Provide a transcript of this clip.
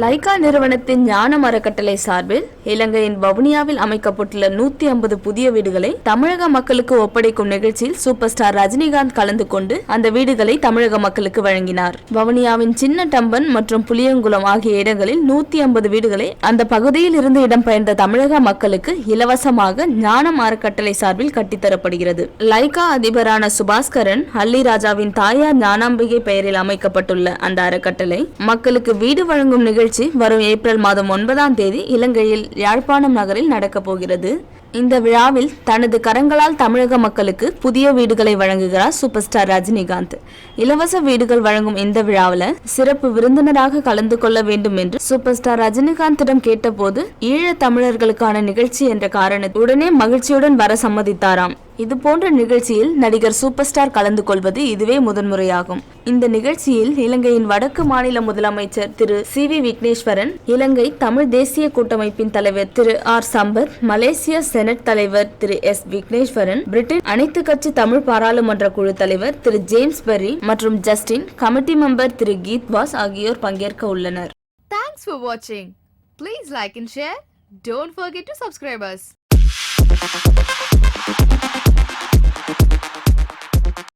Lyca நிறுவனத்தின் ஞானம் அறக்கட்டளை சார்பில் இலங்கையின் வவுனியாவில் அமைக்கப்பட்டுள்ள நூத்தி ஐம்பது புதிய வீடுகளை தமிழக மக்களுக்கு ஒப்படைக்கும் நிகழ்ச்சியில் சூப்பர் ஸ்டார் ரஜினிகாந்த் கலந்து கொண்டு அந்த வீடுகளை தமிழக மக்களுக்கு வழங்கினார். வவுனியாவின் சின்ன டம்பன் மற்றும் புளியங்குளம் ஆகிய இடங்களில் நூத்தி ஐம்பது வீடுகளை அந்த பகுதியில் இருந்து இடம்பெயர்ந்த தமிழக மக்களுக்கு இலவசமாக ஞானம் அறக்கட்டளை சார்பில் கட்டித்தரப்படுகிறது லைகா அதிபரான சுபாஸ்கரன் ஹல்லி ராஜாவின் தாயார் ஞானாம்பிகை பெயரில் அமைக்கப்பட்டுள்ள அந்த அறக்கட்டளை மக்களுக்கு வீடு வழங்கும் நிகழ்ச்சி வரும் ஏப்ரல் மாதம் ஒன்பதாம் தேதி இலங்கையில் யாழ்ப்பாணம் நகரில் நடக்கப் போகிறது. இந்த விழாவில் தனது கரங்களால் தமிழக மக்களுக்கு புதிய வீடுகளை வழங்குகிறார் சூப்பர் ஸ்டார் ரஜினிகாந்த். இலவச வீடுகள் வழங்கும் இந்த விழாவில் சிறப்பு விருந்தினராக கலந்து கொள்ள வேண்டும் என்று சூப்பர் ஸ்டார் ரஜினிகாந்திடம் கேட்டபோது ஈழ தமிழர்களுக்கான நிகழ்ச்சி என்ற காரணத்தை உடனே மகிழ்ச்சியுடன் வர சம்மதித்தாராம். இது போன்ற நிகழ்ச்சியில் நடிகர் சூப்பர் ஸ்டார் கலந்து கொள்வது இதுவே முதன்முறையாகும் இந்த நிகழ்ச்சியில் இலங்கையின் வடக்கு மாநில முதலமைச்சர் திரு சி வி விக்னேஸ்வரன் இலங்கை தமிழ் தேசிய கூட்டமைப்பின் தலைவர் திரு ஆர் சம்பத் மலேசிய செனட் தலைவர் திரு எஸ் விக்னேஸ்வரன் பிரிட்டன் அனைத்து கட்சி தமிழ் பாராளுமன்ற குழு தலைவர் திரு ஜேம்ஸ் பெர்ரி மற்றும் ஜஸ்டின் கமிட்டி மெம்பர் திரு கீத்வாஸ் ஆகியோர் பங்கேற்க உள்ளனர் Thanks for watching. Please like and share. Don't forget to subscribe ハハハハ!